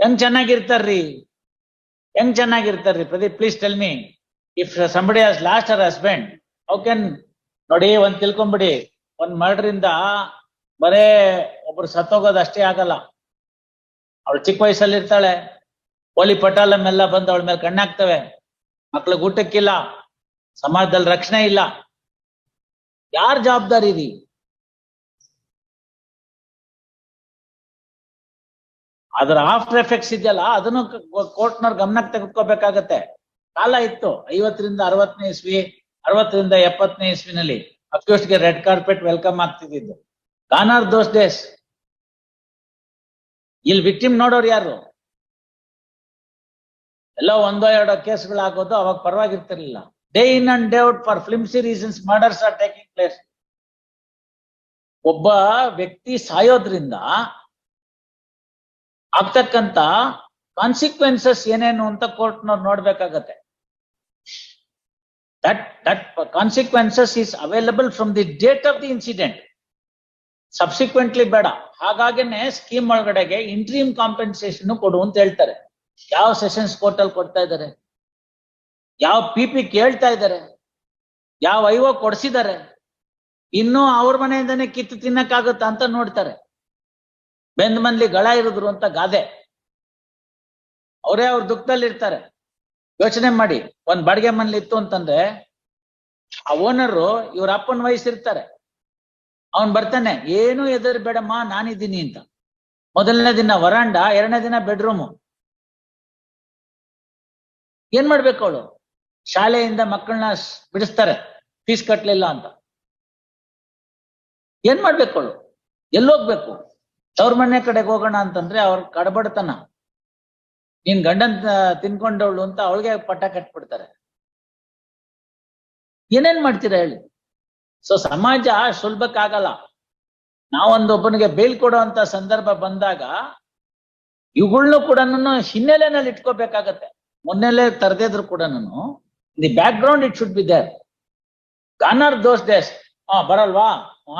ಹೆಂಗ್ ಚೆನ್ನಾಗಿರ್ತಾರ್ರಿ? ಹೆಂಗ್ ಚೆನ್ನಾಗಿರ್ತಾರ್ರಿ Pradeep? Please tell me if somebody has lost our husband how can ನೋಡಿ, ಒಂದ್ ತಿಳ್ಕೊಂಬಿಡಿ. ಒಂದ್ ಮರ್ಡರ್ ಇಂದ ಬರೇ ಒಬ್ರು ಸತ್ತೋಗೋದು ಅಷ್ಟೇ ಆಗಲ್ಲ. ಅವಳು ಚಿಕ್ಕ ವಯಸ್ಸಲ್ಲಿ ಇರ್ತಾಳೆ ಹೋಲಿ ಪಟಾಲಂ ಎಲ್ಲ ಬಂದು ಅವಳ ಮೇಲೆ ಕಣ್ಣಾಗ್ತವೆ ಮಕ್ಳಿಗೆ ಊಟಕ್ಕಿಲ್ಲ. ಸಮಾಜದಲ್ಲಿ ರಕ್ಷಣೆ ಇಲ್ಲ. ಯಾರ್ ಜವಾಬ್ದಾರಿ ರೀ? ಅದ್ರ ಆಫ್ಟರ್ ಎಫೆಕ್ಟ್ಸ್ ಇದೆಯಲ್ಲ, ಅದನ್ನು ಕೋರ್ಟ್ನವ್ರ ಗಮನಕ್ಕೆ ತೆಗೆದುಕೋಬೇಕಾಗತ್ತೆ. ಕಾಲ ಇತ್ತು, ಐವತ್ತರಿಂದ ಅರವತ್ತನೇ ಇಸ್ವಿ, ಅರವತ್ತರಿಂದ ಎಪ್ಪತ್ತನೇ ಇಸ್ವಿನಲ್ಲಿ ಅಕ್ಯೂಸ್ಟ್ಗೆ ರೆಡ್ ಕಾರ್ಪೆಟ್ ವೆಲ್ಕಮ್ ಆಗ್ತಿದ್ದು ಗಾನ್ ಆರ್ ದೋಸ್ ಡೇಸ್. ಇಲ್ಲಿ ವಿಕ್ಟಿಮ್ ನೋಡೋರು ಯಾರು? ಎಲ್ಲ ಒಂದೋ ಎರಡೋ ಕೇಸ್ಗಳಾಗೋದು ಅವಾಗ ಪರವಾಗಿರ್ತಿರ್ಲಿಲ್ಲ. Day in and day out for flimsy reasons murders are taking place ಒಬ್ಬ ವ್ಯಕ್ತಿ ಸಾಯೋದ್ರಿಂದ ಆಗ್ತಕ್ಕಂತ ಕಾನ್ಸಿಕ್ವೆನ್ಸಸ್ ಏನೇನು ಅಂತ ಕೋರ್ಟ್ನವ್ರು ನೋಡ್ಬೇಕಾಗತ್ತೆ. That that consequences is available from the date of the incident subsequently ಬೇಡ. ಹಾಗಾಗಿನೇ ಸ್ಕೀಮ್ ಒಳಗಡೆಗೆ ಇಂಟ್ರೀಮ್ ಕಾಂಪೆನ್ಸೇಷನ್ ಕೊಡು ಅಂತ ಹೇಳ್ತಾರೆ. ಯಾವ ಸೆಷನ್ಸ್ ಕೋರ್ಟ್ ಕೊಡ್ತಾ ಇದ್ದಾರೆ? ಯಾವ ಪಿ ಪಿ ಕೇಳ್ತಾ ಇದ್ದಾರೆ? ಯಾವ ಐವೋ ಕೊಡ್ಸಿದ್ದಾರೆ? ಇನ್ನೂ ಅವ್ರ ಮನೆಯಿಂದನೇ ಕಿತ್ತು ತಿನ್ನಕ್ಕಾಗುತ್ತಾ ಅಂತ ನೋಡ್ತಾರೆ. ಬೆಂದ್ ಮನ್ಲಿ ಗಳ ಇರಿದ್ರು ಅಂತ ಗಾದೆ. ಅವರೇ ಅವ್ರ ದುಃಖದಲ್ಲಿ ಇರ್ತಾರೆ ಯೋಚನೆ ಮಾಡಿ, ಒಂದ್ ಬಾಡಿಗೆ ಮನ್ಲಿ ಇತ್ತು ಅಂತಂದ್ರೆ, ಆ ಓನರು ಇವ್ರ ಅಪ್ಪನ ವಯಸ್ಸಿರ್ತಾರೆ. ಅವನ್ ಬರ್ತಾನೆ, ಏನು ಎದುರು ಬೇಡಮ್ಮ ನಾನಿದ್ದೀನಿ ಅಂತ. ಮೊದಲನೇ ದಿನ ವರಾಂಡ, ಎರಡನೇ ದಿನ ಬೆಡ್ರೂಮು ಏನ್ ಮಾಡ್ಬೇಕು ಅವಳು? ಶಾಲೆಯಿಂದ ಮಕ್ಕಳನ್ನ ಬಿಡಿಸ್ತಾರೆ, ಫೀಸ್ ಕಟ್ಲಿಲ್ಲ ಅಂತ. ಏನ್ ಮಾಡ್ಬೇಕು ಅವಳು? ಎಲ್ಲೋಗ್ಬೇಕು. ತವ್ರ ಮನೆ ಕಡೆಗೆ ಹೋಗೋಣ ಅಂತಂದ್ರೆ ಅವ್ರ ಕಡಬಡತನ. ನೀನ್ ಗಂಡನ್ ತಿನ್ಕೊಂಡವಳು ಅಂತ ಅವಳಿಗೆ ಪಟ್ಟ ಕಟ್ಬಿಡ್ತಾರೆ. ಏನೇನ್ ಮಾಡ್ತೀರಾ ಹೇಳಿ? ಸೊ ಸಮಾಜ ಸುಲಭಕ್ಕಾಗಲ್ಲ. ನಾವೊಂದು ಒಬ್ಬನಿಗೆ ಬೇಲ್ ಅಂತ ಸಂದರ್ಭ ಬಂದಾಗ ಇವುಗಳ್ನು ಕೂಡ ಹಿನ್ನೆಲೆನಲ್ಲಿ ಇಟ್ಕೋಬೇಕಾಗತ್ತೆ. ಮೊನ್ನೆಲೆ ತರದಿದ್ರು ಕೂಡ the background it should be there. Gone are those days ಹಾ, ಬರಲ್ವಾ?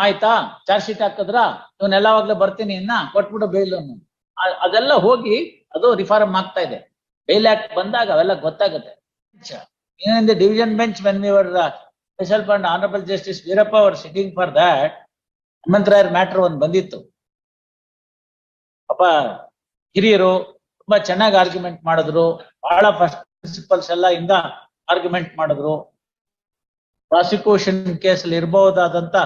ಆಯ್ತಾ? ಚಾರ್ಜ್ ಶೀಟ್ ಹಾಕಿದ್ರ ಎಲ್ಲವಾಗ್ಲೂ ಬರ್ತೀನಿ, ಇನ್ನ ಕೊಟ್ಬಿಡು ಬೇಲ್ ಅದೆಲ್ಲ ಹೋಗಿ ಅದು ರಿಫಾರ್ಮ್ ಆಗ್ತಾ ಇದೆ. ಬೇಲ್ ಆಕ್ಟ್ ಬಂದಾಗ ಅವೆಲ್ಲ ಗೊತ್ತಾಗುತ್ತೆ. in division bench bench when we were honourable justice Veerappa hour sitting for that, ಹನುಮಂತರಾಯರ್ ಮ್ಯಾಟರ್ ಒಂದು ಬಂದಿತ್ತು. ಅಪ್ಪ ಹಿರಿಯರು ತುಂಬಾ ಚೆನ್ನಾಗಿ ಆರ್ಗ್ಯುಮೆಂಟ್ ಮಾಡಿದ್ರು. ಬಹಳ ಫಸ್ಟ್ ಪ್ರಿನ್ಸಿಪಲ್ಸ್ ಎಲ್ಲ ಇಂದ ಆರ್ಗ್ಯುಮೆಂಟ್ ಮಾಡಿದ್ರು. ಪ್ರಾಸಿಕ್ಯೂಷನ್ ಕೇಸ್ ಅಲ್ಲಿ ಇರಬಹುದಾದಂತ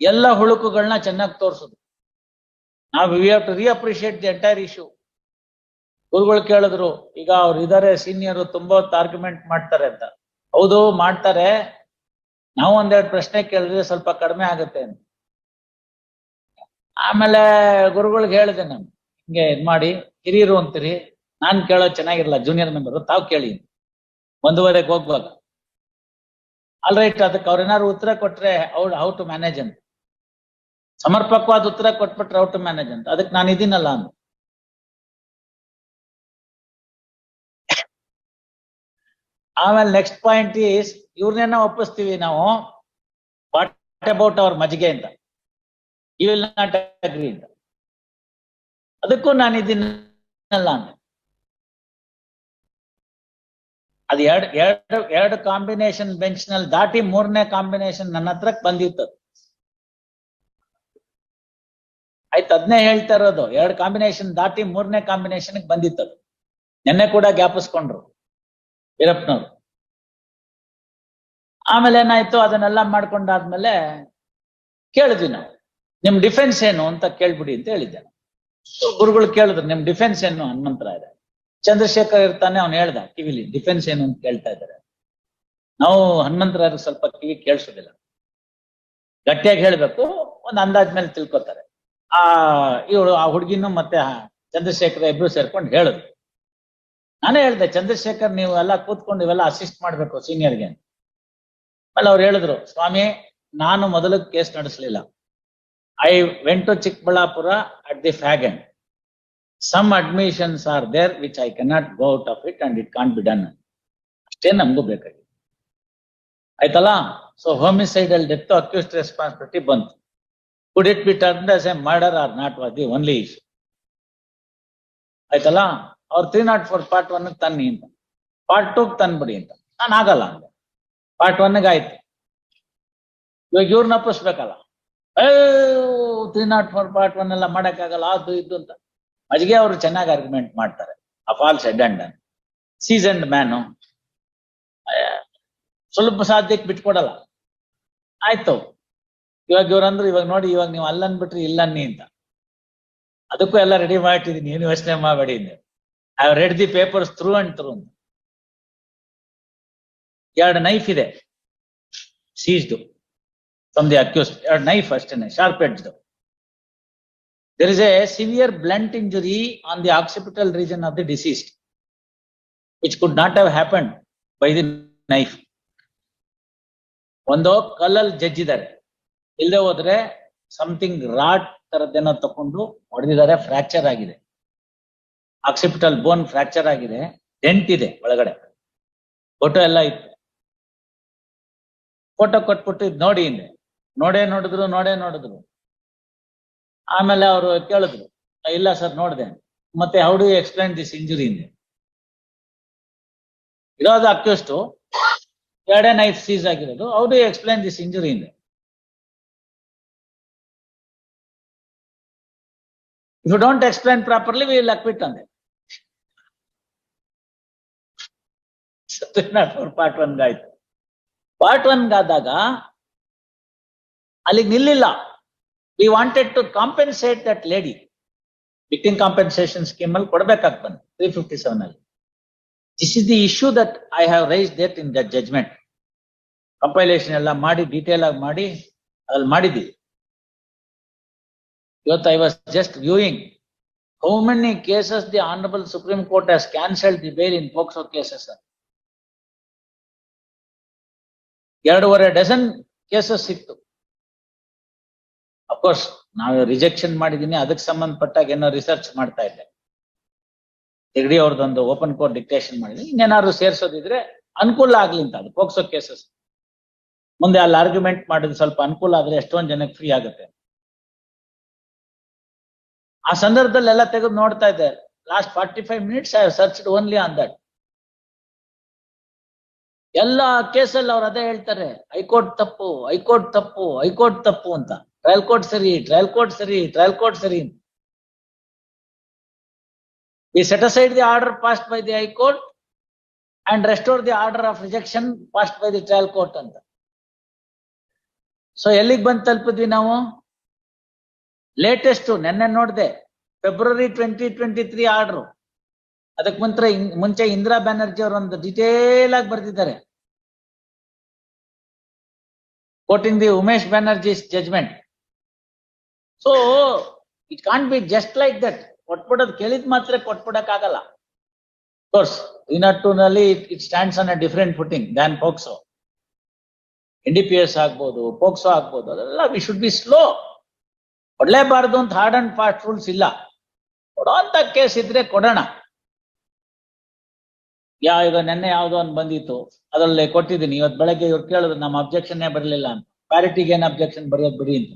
ಎಲ್ಲ ಹುಳುಕುಗಳನ್ನ ಚೆನ್ನಾಗಿ ತೋರಿಸುದು. ನಾವು we have to reappreciate the entire issue ಗುರುಗಳು ಕೇಳಿದ್ರು, ಈಗ ಅವ್ರು ಇದಾರೆ ಸೀನಿಯರ್ ತುಂಬಾ ಹೊತ್ತು ಆರ್ಗ್ಯುಮೆಂಟ್ ಮಾಡ್ತಾರೆ ಅಂತ. ಹೌದು, ಮಾಡ್ತಾರೆ. ನಾವು ಒಂದೆರಡು ಪ್ರಶ್ನೆ ಕೇಳಿದ್ರೆ ಸ್ವಲ್ಪ ಕಡಿಮೆ ಆಗುತ್ತೆ ಅಂತ. ಆಮೇಲೆ ಗುರುಗಳಿಗೆ ಹೇಳಿದೆ ನಾನು, ಹಿಂಗೆ ಇದ್ ಮಾಡಿ, ಹಿರಿಯರು ಅಂತೀರಿ, ನಾನ್ ಕೇಳೋ ಚೆನ್ನಾಗಿರಲ್ಲ ಜೂನಿಯರ್ ಮೆಂಬರ್ ತಾವು ಕೇಳಿ. ಒಂದೂವರೆಗೆ ಹೋಗ್ವಾಗ. ಆಲ್ ರೈಟ್ ಅದಕ್ಕೆ ಅವ್ರೇನಾದ್ರು ಉತ್ತರ ಕೊಟ್ರೆ ಅವ್ರು ಹೌ ಟು ಮ್ಯಾನೇಜ್ ಅಂತ. ಸಮರ್ಪಕವಾದ ಉತ್ತರ ಕೊಟ್ಬಿಟ್ರೆ ಹೌ ಟು ಮ್ಯಾನೇಜ್ ಅಂತ. ಅದಕ್ಕೆ ನಾನು ಇದೀನಲ್ಲ ಅಂತ ಆಮೇಲೆ ನೆಕ್ಸ್ಟ್ ಪಾಯಿಂಟ್ ಈಸ್ ಇವ್ರನ್ನೇನ ಒಪ್ಪಿಸ್ತೀವಿ ನಾವು. ವಾಟ್ ಅಬೌಟ್ ಅವರ್ ಮಜ್ಗೆ ಅಂತ. ಯು ವಿಲ್ ನಾಟ್ ಅಗ್ರಿ ಅಂತ. ಅದಕ್ಕೂ ನಾನು ಇದೀನಲ್ಲ ಅಂತ ಅದು ಎರಡು ಎರಡು ಎರಡು ಕಾಂಬಿನೇಷನ್ ಬೆಂಚ್ನಲ್ಲಿ ದಾಟಿ ಮೂರನೇ ಕಾಂಬಿನೇಷನ್ ನನ್ನ ಹತ್ರಕ್ ಬಂದಿತ್ತು. ಆಯ್ತು ಅದನ್ನೇ ಹೇಳ್ತಾ ಇರೋದು. ಎರಡು ಕಾಂಬಿನೇಷನ್ ದಾಟಿ ಮೂರನೇ ಕಾಂಬಿನೇಷನ್ ಬಂದಿತ್ತು ಅದು. ನಿನ್ನೆ ಕೂಡ ಜ್ಞಾಪಿಸ್ಕೊಂಡ್ರು ವೀರಪ್ಪನವ್ರು. ಆಮೇಲೆ ಏನಾಯ್ತು? ಅದನ್ನೆಲ್ಲ ಮಾಡ್ಕೊಂಡಾದ್ಮೇಲೆ ಕೇಳಿದ್ವಿ ನಾವು. ನಿಮ್ ಡಿಫೆನ್ಸ್ ಏನು ಅಂತ ಕೇಳ್ಬಿಡಿ ಅಂತ ಹೇಳಿದ್ದೆ. ಗುರುಗಳು ಕೇಳಿದ್ರು, ನಿಮ್ ಡಿಫೆನ್ಸ್ ಏನು ಹನುಮಂತರಾಯರೇ? ಚಂದ್ರಶೇಖರ್ ಇರ್ತಾನೆ, ಅವ್ನು ಹೇಳ್ದ, ಕಿವಿಲಿ ಡಿಫೆನ್ಸ್ ಏನು? ಅಂತ ಕೇಳ್ತಾ ಇದ್ದಾರೆ ನಾವು ಹನುಮಂತರಾಯರು ಸ್ವಲ್ಪ ಕಿವಿ ಕೇಳಿಸೋದಿಲ್ಲ. ಗಟ್ಟಿಯಾಗಿ ಹೇಳ್ಬೇಕು, ಒಂದ್ ಅಂದಾಜ್ ಮೇಲೆ ತಿಳ್ಕೊತಾರೆ. ಆ, ಇವಳು, ಆ ಹುಡುಗಿನೂ ಮತ್ತೆ ಚಂದ್ರಶೇಖರ್ ಇಬ್ರು ಸೇರ್ಕೊಂಡು ಹೇಳುದು. ನಾನೇ ಹೇಳ್ದೆ, ಚಂದ್ರಶೇಖರ್ ನೀವು ಎಲ್ಲ ಕೂತ್ಕೊಂಡು ಇವೆಲ್ಲ ಅಸಿಸ್ಟ್ ಮಾಡ್ಬೇಕು ಸೀನಿಯರ್ಗೆ ಆಮೇಲೆ ಅವ್ರು ಹೇಳಿದ್ರು, ಸ್ವಾಮಿ, ನಾನು ಮೊದಲು case ನಡೆಸಲಿಲ್ಲ. I went to Chikkaballapur at the fag end some admissions are there which I cannot go out of it and it can be done ಅಷ್ಟೇ ನಮಗೂ ಬೇಕಾಗಿದೆ. ಆಯ್ತಲ್ಲ? So homicidal death accused responsibility ಬಂತು. Could it be turn as a murder or not was the only issue ಆಯ್ತಲ್ಲ? ಅವ್ರು three not four part one ತನ್ನಿ ಅಂತ. Part two ತಂದ್ಬಿಡಿ ಅಂತ. ನಾನು ಆಗಲ್ಲ ಅಂದೆ ಪಾರ್ಟ್ ಒನ್ಗೆ ಆಯ್ತು. ಇವಾಗ ಇವ್ರನ್ನ ಒಪ್ಪಿಸ್ಬೇಕಲ್ಲ three not four part one ಎಲ್ಲ ಮಾಡೋಕ್ಕಾಗಲ್ಲ, ಅದು ಇದು ಅಂತ. ಅಜ್ಗೆ ಅವರು ಚೆನ್ನಾಗಿ ಆರ್ಗ್ಯುಮೆಂಟ್ ಮಾಡ್ತಾರೆ. ಆ false head and seasoned man ಸ್ವಲ್ಪ ಸಾಧ್ಯಕ್ಕೆ ಬಿಟ್ಕೊಡಲ್ಲ. ಆಯ್ತು. ಇವಾಗ ಇವ್ರಂದ್ರು ಇವಾಗ ನೋಡಿ, ಇವಾಗ ನೀವು ಅಲ್ಲನ್ಬಿಟ್ರಿ ಇಲ್ಲನ್ನಿ ಅಂತ. ಅದಕ್ಕೂ ಎಲ್ಲ ರೆಡಿ ಮಾಡಿಟ್ಟಿದೀನಿ ಏನು ಯೋಚನೆ ಮಾಡಬೇಡಿ I read the papers through and through ಅಂತ ಎರಡು ನೈಫ್ ಇದೆ. ಸೀಸ್ಡು ಫ್ರಮ್ ದಿ ಅಕ್ಯೂಸ್ ಎರಡು ನೈಫ್ ಅಷ್ಟೇನೆ. ಶಾರ್ಪ್ ಎಡ್ಜ್ದು there is a severe blunt injury on the occipital region of the deceased, which could not have happened by the knife. ಒಂದು ಕಲ್ಲಲ್ಲಿ ಜಜ್ಜಿದ್ದಾರೆ. ಇಲ್ಲದೆ ಹೋದ್ರೆ ಸಮಥಿಂಗ್ ರಾಟ್ ತರದ್ದೇನೋ ತಕೊಂಡು ಹೊಡೆದಿದ್ದಾರೆ ಫ್ರಾಕ್ಚರ್ ಆಗಿದೆ. ಆಕ್ಸಿಪಿಟಲ್ ಬೋನ್ ಫ್ರಾಕ್ಚರ್ ಆಗಿದೆ ಡೆಂಟ್ ಇದೆ ಒಳಗಡೆ. ಫೋಟೋ ಎಲ್ಲ ಇತ್ತು. ಫೋಟೋ ಕೊಟ್ಬಿಟ್ಟು ನೋಡಿ ಹಿಂದೆ. ನೋಡೇ ನೋಡಿದ್ರು ನೋಡೇ ನೋಡಿದ್ರು. ಆಮೇಲೆ ಅವರು ಕೇಳಿದ್ರು, ಇಲ್ಲ ಸರ್ ನೋಡಿದೆ ಮತ್ತೆ how do explain this injury ಇರೋದು ಅಕ್ಯೂಸ್ಟು, ಎರಡೇ ನೈಟ್ ಸೀಸ್ ಆಗಿರೋದು how do explain this injury ಇಂದ? You don't explain properly we acquit ಅಂದೆ. ಪಾರ್ಟ್ ಒನ್ ಆಯ್ತು. ಪಾರ್ಟ್ ಒನ್ ಗಾದಾಗ ಅಲ್ಲಿಗೆ ನಿಲ್ಲಿಲ್ಲ. We wanted to compensate that lady victim compensation scheme ಅಲ್ಲಿ ಕೊಡ್ಬೇಕಾಗ್ ಬಂದು ತ್ರೀ ಫಿಫ್ಟಿ ಸೆವೆನ್ ಅಲ್ಲಿ. This is the issue that I have raised that in that judgement compilation ಎಲ್ಲ ಮಾಡಿ ಡೀಟೇಲ್ ಆಗಿ ಮಾಡಿ, ಅದ್ರಲ್ಲಿ ಮಾಡಿದ್ದೀವಿ ಇವತ್ತು I was just viewing how many cases the honourable supreme court has cancelled the bail in POCSO cases ಎರಡೂವರೆ dozen cases ಸಿಕ್ತು of course ನಾವು ರಿಜೆಕ್ಷನ್ ಮಾಡಿದೀನಿ, ಅದಕ್ಕೆ ಸಂಬಂಧಪಟ್ಟಾಗ ಏನೋ ರಿಸರ್ಚ್ ಮಾಡ್ತಾ ಇದ್ದೆ. ಹೆಗ್ಡಿ ಅವ್ರದ್ದೊಂದು ಓಪನ್ ಕೋರ್ಟ್ ಡಿಕ್ಟೇಷನ್ ಮಾಡಿದ್ವಿ ಇನ್ನೇನಾದ್ರು ಸೇರ್ಸೋದಿದ್ರೆ ಅನುಕೂಲ ಆಗ್ಲಿ ಅಂತ ಅದು ಪೋಕ್ಸೋ ಕೇಸಸ್ ಮುಂದೆ ಅಲ್ಲಿ ಆರ್ಗ್ಯುಮೆಂಟ್ ಮಾಡಿದ್ರೆ ಸ್ವಲ್ಪ ಅನುಕೂಲ ಆದ್ರೆ ಎಷ್ಟೊಂದು ಜನಕ್ಕೆ ಫ್ರೀ ಆಗುತ್ತೆ. ಆ ಸಂದರ್ಭದಲ್ಲಿ ಎಲ್ಲ ತೆಗೆದು ನೋಡ್ತಾ ಇದ್ದೆ. Last forty five minutes I searched only on that ಎಲ್ಲ ಕೇಸಲ್ಲಿ ಅವ್ರು ಅದೇ ಹೇಳ್ತಾರೆ. ಹೈಕೋರ್ಟ್ ತಪ್ಪು ಹೈಕೋರ್ಟ್ ತಪ್ಪು ಹೈಕೋರ್ಟ್ ತಪ್ಪು ಅಂತ. ಟ್ರಯಲ್ ಕೋರ್ಟ್ ಸರಿ ಟ್ರಯಲ್ ಕೋರ್ಟ್ ಸರಿ ಟ್ರಯಲ್ ಕೋರ್ಟ್ ಸರಿ set aside the order passed by the high court and restore the order of rejection passed by the trial court ಅಂತ. ಸೊ ಎಲ್ಲಿಗೆ ಬಂದು ತಲುಪಿದ್ವಿ ನಾವು? ಲೇಟೆಸ್ಟ್ ನೆನ್ನೆ ನೋಡಿದೆ February twenty twenty three order ಅದಕ್ಕೆ ಮುಂಚೆ ಮುಂಚೆ ಇಂದಿರಾ ಬ್ಯಾನರ್ಜಿ ಅವರು ಒಂದು ಡಿಟೇಲ್ ಆಗಿ ಬರ್ತಿದ್ದಾರೆ quoting the Umesh Banerjee's judgement so it can't be just like that ಕೊಟ್ಬಿಡೋದು ಕೇಳಿದ್ ಮಾತ್ರ ಕೊಟ್ಬಿಡಕ್ ಆಗಲ್ಲ. ಕೋರ್ಸ್ ಟೂ ನಲ್ಲಿ it stands on a different footing than POCSO N D P S ಆಗ್ಬೋದು ಪೋಕ್ಸೋ ಆಗ್ಬೋದು, ಅದೆಲ್ಲ ವಿ ಶುಡ್ ಬಿ ಸ್ಲೋ ಕೊಡ್ಲೇಬಾರ್ದು ಅಂತ ಹಾರ್ಡ್ ಅಂಡ್ ಫಾಸ್ಟ್ ರೂಲ್ಸ್ ಇಲ್ಲ. ಕೊಡೋಂತ ಕೇಸ್ ಇದ್ರೆ ಕೊಡೋಣ. ಯಾವ ಈಗ ನೆನ್ನೆ ಯಾವ್ದೋ ಒಂದು ಬಂದಿತ್ತು. ಅದ್ರಲ್ಲಿ ಕೊಟ್ಟಿದ್ದೀನಿ. ಇವತ್ತು ಬೆಳಗ್ಗೆ ಇವ್ರು ಕೇಳಿದ್ರು, ನಮ್ಮ ಅಬ್ಜೆಕ್ಷನ್ನೇ ಬರಲಿಲ್ಲ ಅಂತ. ಪ್ಯಾರಿಟಿಗೆ ಏನ್ ಅಬ್ಜೆಕ್ಷನ್ ಬರೆಯೋದು ಬಿಡಿ ಅಂತ.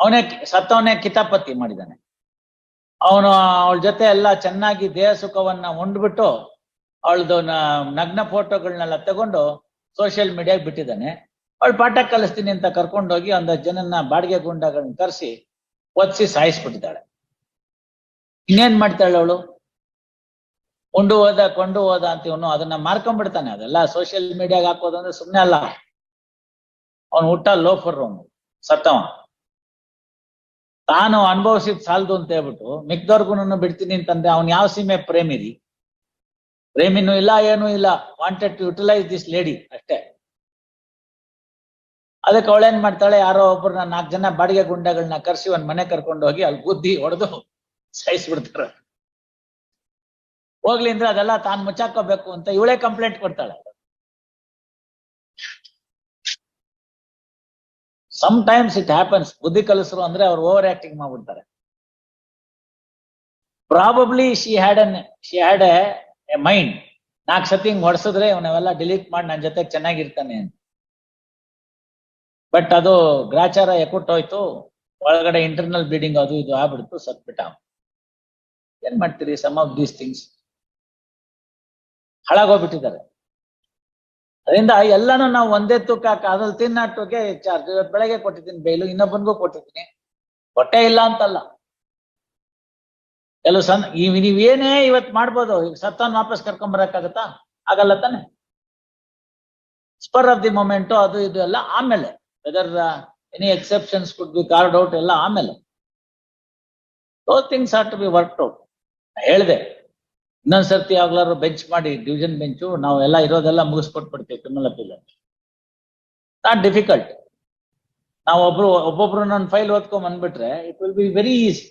ಅವನೇ ಸತ್ತವನೇ ಕಿತಾಪತಿ ಮಾಡಿದ್ದಾನೆ. ಅವನು, ಅವಳ ಜೊತೆ ಎಲ್ಲ ಚೆನ್ನಾಗಿ ದೇಹ ಸುಖವನ್ನ ಉಂಡ್ಬಿಟ್ಟು ಅವಳದು ನಗ್ನ ಫೋಟೋಗಳನ್ನೆಲ್ಲ ತಗೊಂಡು ಸೋಷಿಯಲ್ ಮೀಡಿಯಾಗ ಬಿಟ್ಟಿದ್ದಾನೆ. ಅವಳು ಪಾಠ ಕಲಿಸ್ತೀನಿ ಅಂತ ಕರ್ಕೊಂಡೋಗಿ ಒಂದು ಜನನ್ನ ಬಾಡಿಗೆ ಗುಂಡಗಳನ್ನ ಕರೆಸಿ ಒದಿಸಿ ಸಾಯಿಸ್ಬಿಟ್ಟಿದ್ದಾಳೆ. ಇನ್ನೇನ್ ಮಾಡ್ತಾಳೆ ಅವಳು? ಉಂಡು ಹೋದ, ಕೊಂಡು ಹೋದ ಅಂತ ಇವನು ಅದನ್ನ ಮಾರ್ಕೊಂಡ್ಬಿಡ್ತಾನೆ. ಅದೆಲ್ಲ ಸೋಷಿಯಲ್ ಮೀಡಿಯಾಗ ಹಾಕೋದಂದ್ರೆ ಸುಮ್ಮನೆ ಅಲ್ಲ. ಅವನು ಹುಟ್ಟ ಲೋಫರ್ ಅವನು ಸತ್ತವ ತಾನು ಅನುಭವಿಸಿದ್ ಸಾಲದು ಅಂತ ಹೇಳ್ಬಿಟ್ಟು ಮಿಕ್ದವ್ರಿಗೂ ಬಿಡ್ತೀನಿ ಅಂತಂದ್ರೆ ಅವ್ನು ಯಾವ ಸೀಮೆ ಪ್ರೇಮಿರಿ? ಪ್ರೇಮಿನೂ ಇಲ್ಲ, ಏನೂ ಇಲ್ಲ. Wanted to utilise this lady ಅಷ್ಟೇ. ಅದಕ್ಕೆ ಅವಳೇನ್ ಮಾಡ್ತಾಳೆ? ಯಾರೋ ಒಬ್ಬರನ್ನ ನಾಲ್ಕು ಜನ ಬಾಡಿಗೆ ಗುಂಡಗಳನ್ನ ಕರ್ಸಿ ಒಂದ್ ಮನೆ ಕರ್ಕೊಂಡು ಹೋಗಿ ಅಲ್ಲಿ ಬುದ್ಧಿ ಹೊಡೆದು ಸಾಯಿಸ್ಬಿಡ್ತಾರ ಹೋಗ್ಲಿ ಅಂದ್ರೆ ಅದೆಲ್ಲ ತಾನು ಮುಚ್ಚಾಕೋಬೇಕು ಅಂತ ಇವಳೇ ಕಂಪ್ಲೇಂಟ್ ಕೊಡ್ತಾಳೆ. ಸಮ್ ಟೈಮ್ಸ್ ಇಟ್ ಹ್ಯಾಪನ್ಸ್ ಬುದ್ಧಿ ಕಲಿಸರು ಅಂದ್ರೆ ಅವ್ರು ಓವರ್ ಆಕ್ಟಿಂಗ್ ಮಾಡ್ಬಿಡ್ತಾರೆ probably she had an she had a mind ನಾಲ್ಕು ಸತಿ ಹಿಂಗ್ ಹೊಡ್ಸಿದ್ರೆ ಇವನ್ನೆಲ್ಲ ಡಿಲೀಟ್ ಮಾಡಿ ನನ್ನ ಜೊತೆ ಚೆನ್ನಾಗಿರ್ತಾನೆ ಅಂತ. ಬಟ್ ಅದು ಗ್ರಾಚಾರ ಹೋಯ್ತು ಒಳಗಡೆ ಇಂಟರ್ನಲ್ ಬ್ಲೀಡಿಂಗ್ ಅದು ಇದು ಆಗ್ಬಿಡ್ತು ಸತ್ಬಿಟ್ಟ ಏನ್ ಮಾಡ್ತೀರಿ? ಸಮ್ ಆಫ್ ದೀಸ್ ಥಿಂಗ್ಸ್ ಹಾಳಾಗೋಗ್ಬಿಟ್ಟಿದ್ದಾರೆ ಅದರಿಂದ ಎಲ್ಲಾನು ನಾವು ಒಂದೇ ತೂಕ ಅದ್ರಲ್ಲಿ ತಿನ್ನಟ್ಟುಗೆ ಚಾರ್ಜ್ ಬೆಳಗ್ಗೆ ಕೊಟ್ಟಿದ್ದೀನಿ ಬೇಲು ಇನ್ನೊಬ್ಬನಿಗೂ ಕೊಟ್ಟಿದ್ದೀನಿ ಹೊಟ್ಟೆ ಇಲ್ಲ ಅಂತಲ್ಲ. ಕೆಲವು ಸಣ್ಣ ಈ ನೀವೇನೇ ಇವತ್ ಮಾಡ್ಬೋದು, ಈಗ ಸತ್ತನ್ ವಾಪಸ್ ಕರ್ಕೊಂಡ್ ಬರಕ್ಕಾಗತ್ತಾ? ಆಗಲ್ಲ ತಾನೆ. ಸ್ಪರ್ ಆಫ್ ದಿ ಮೊಮೆಂಟ್ ಅದು ಇದು ಎಲ್ಲ ಆಮೇಲೆ. Whether any exceptions could be carved out ಎಲ್ಲ ಆಮೇಲೆ. Those things are to be work out ಹೇಳ್ದೆ. ಇನ್ನೊಂದ್ಸರ್ತಿ ಯಾವಾಗ್ಲಾರು ಬೆಂಚ್ ಮಾಡಿ ಡಿವಿಷನ್ ಬೆಂಚು ನಾವು ಎಲ್ಲ ಇರೋದೆಲ್ಲ ಮುಗಿಸ್ಕೊಟ್ಬಿಡ್ತೀವಿ ಕ್ರಿಮಿನಲ್ ಅಪೀಲ್ ನಾಟ್ ಡಿಫಿಕಲ್ಟ್ ನಾವು ಒಬ್ರು, ಒಬ್ಬೊಬ್ರು ನನ್ನ ಫೈಲ್ ಓದ್ಕೊಂಡ್ ಬಂದ್ಬಿಟ್ರೆ it will be very easy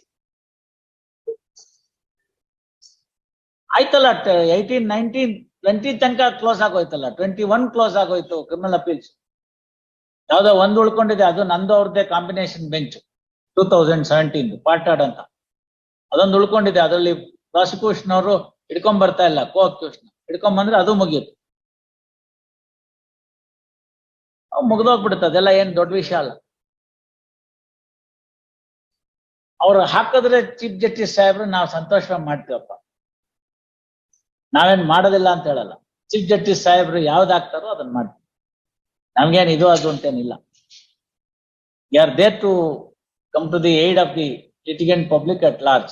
ಆಯ್ತಲ್ಲ ಏಯ್ಟೀನ್ ನೈನ್ಟೀನ್ ಟ್ವೆಂಟಿ ತನಕ ಕ್ಲೋಸ್ ಆಗೋಯ್ತಲ್ಲ ಟ್ವೆಂಟಿ ಒನ್ ಕ್ಲೋಸ್ ಆಗೋಯ್ತು ಕ್ರಿಮಿನಲ್ ಅಪೀಲ್ಸ್ ಯಾವ್ದೋ ಒಂದು ಉಳ್ಕೊಂಡಿದೆ, ಅದು ನಂದು ಅವ್ರದ್ದೇ combination bench two thousand seventeen part ಅಂತ. ಅದೊಂದು ಉಳ್ಕೊಂಡಿದೆ, ಅದರಲ್ಲಿ ಪ್ರಾಸಿಕ್ಯೂಷನ್ ಅವರು ಹಿಡ್ಕೊಂಡ್ ಬರ್ತಾ ಇಲ್ಲ, ಕೋ ಅಕ್ಯೂಷನ್ ಹಿಡ್ಕೊಂಡ್ ಬಂದ್ರೆ ಅದು ಮುಗಿಯುತ್ತೆ. ಮುಗ್ದೋಗ್ಬಿಡುತ್ತೆ ಅದೆಲ್ಲ ಏನ್ ದೊಡ್ಡ ವಿಷಯ ಅಲ್ಲ. ಅವ್ರು ಹಾಕಿದ್ರೆ ಚೀಫ್ ಜಸ್ಟಿಸ್ ಸಾಹೇಬ್ರು ನಾವು ಸಂತೋಷ ಮಾಡ್ತೀವಪ್ಪ. ನಾವೇನ್ ಮಾಡೋದಿಲ್ಲ ಅಂತ ಹೇಳಲ್ಲ. ಚೀಫ್ ಜಸ್ಟಿಸ್ ಸಾಹೇಬ್ರು ಯಾವ್ದು ಹಾಕ್ತಾರೋ ಅದನ್ನ ಮಾಡ್ತೀವಿ. ನಮ್ಗೇನ್ ಇದು ಅದು ಅಂತೇನಿಲ್ಲ. Are there to come to the aid of the litigant public at large.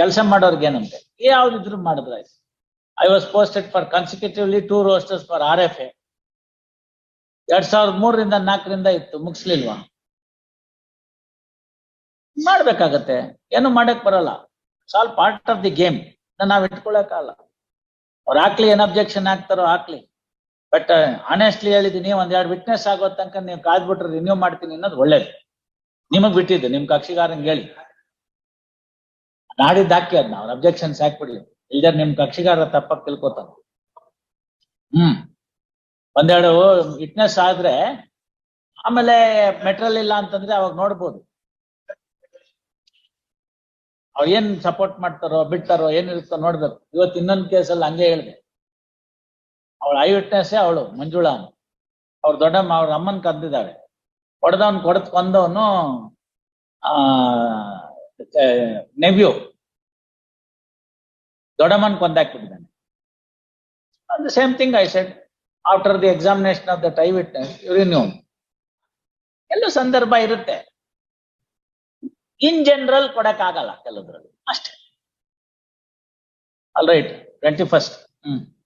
ಕೆಲಸ ಮಾಡೋರ್ಗೆ ಏನಂತೆ ಯಾವ್ದಿದ್ರು ಮಾಡಿದ್ರೆ ಆಯ್ತು I was posted for consecutively two rosters for R F A ಎರಡ್ ಸಾವಿರದ ಮೂರರಿಂದ ನಾಲ್ಕರಿಂದ ಇತ್ತು, ಮುಗಿಸ್ಲಿಲ್ವಾ? ಮಾಡ್ಬೇಕಾಗತ್ತೆ. ಏನು ಮಾಡಕ್ ಬರಲ್ಲ. ಸಾಲ್ ಪಾರ್ಟ್ ಆಫ್ ದಿ ಗೇಮ್ ನಾವ್ ಇಟ್ಕೊಳಕಾಗಲ್ಲ ಅವ್ರು ಹಾಕ್ಲಿ, ಏನ್ ಅಬ್ಜೆಕ್ಷನ್ ಹಾಕ್ತಾರೋ ಹಾಕ್ಲಿ. ಬಟ್ ಆನೆಸ್ಟ್ಲಿ ಹೇಳಿದೀನಿ ಒಂದ್ ಎರಡು ವಿಟ್ನೆಸ್ ಆಗೋ ತನಕ ನೀವು ಕಾದ್ಬಿಟ್ರೆ ರಿನ್ಯೂ ಮಾಡ್ತೀನಿ ಅನ್ನೋದು ಒಳ್ಳೇದು. ನಿಮಗ್ ಬಿಟ್ಟಿದ್ದು, ನಿಮ್ ಕಕ್ಷಿಗಾರಂಗ್ ಹೇಳಿ. ನಾಡಿದ್ದು ಹಾಕಿ ಅದ್ನ ಅವ್ರ ಅಬ್ಜೆಕ್ಷನ್ಸ್ ಹಾಕ್ಬಿಡಿ. ಇಲ್ದಾರ ನಿಮ್ ಕಕ್ಷಿಗಾರ ತಪ್ಪಾಗಿ ತಿಳ್ಕೊತಾನ. ಹ್ಮ್. ಒಂದೆರಡು ವಿಟ್ನೆಸ್ ಆದ್ರೆ, ಆಮೇಲೆ ಮೆಟ್ರಲ್ ಇಲ್ಲ ಅಂತಂದ್ರೆ ಅವಾಗ ನೋಡ್ಬೋದು. ಅವ್ರು ಏನ್ ಸಪೋರ್ಟ್ ಮಾಡ್ತಾರೋ, ಬಿಡ್ತಾರೋ ಏನಿರುತ್ತೋ ನೋಡ್ಬೇಕು. ಇವತ್ತು ಇನ್ನೊಂದು ಕೇಸಲ್ಲಿ ಹಂಗೆ ಹೇಳಿದೆ. ಅವಳ ಐ ವಿಟ್ನೆಸ್ ಅವಳು, ಮಂಜುಳಾ. ಅವ್ರ ದೊಡ್ಡಮ್ಮ, ಅವ್ರ ಅಮ್ಮನ್ ಕದ್ದಿದ್ದಾಳೆ ಹೊಡೆದವನ್ ಕೊಡತ್ ಕೊಂದವನು, ಆ ನೆವ್ಯೂ. ದೊಡ್ಡಮ್ಮನ್ ಕೊಂದಾಕ್ಬಿಟ್ಟಿದ್ದಾನೆ. The same thing I said after the examination of that eye witness renew ಎಲ್ಲೂ ಸಂದರ್ಭ ಇರುತ್ತೆ. ಇನ್ ಜನರಲ್ ಕೊಡಕ್ಕಾಗಲ್ಲ ಕೆಲವ್ರಲ್ಲಿ. ಅಷ್ಟೇ. All right twenty first hmm.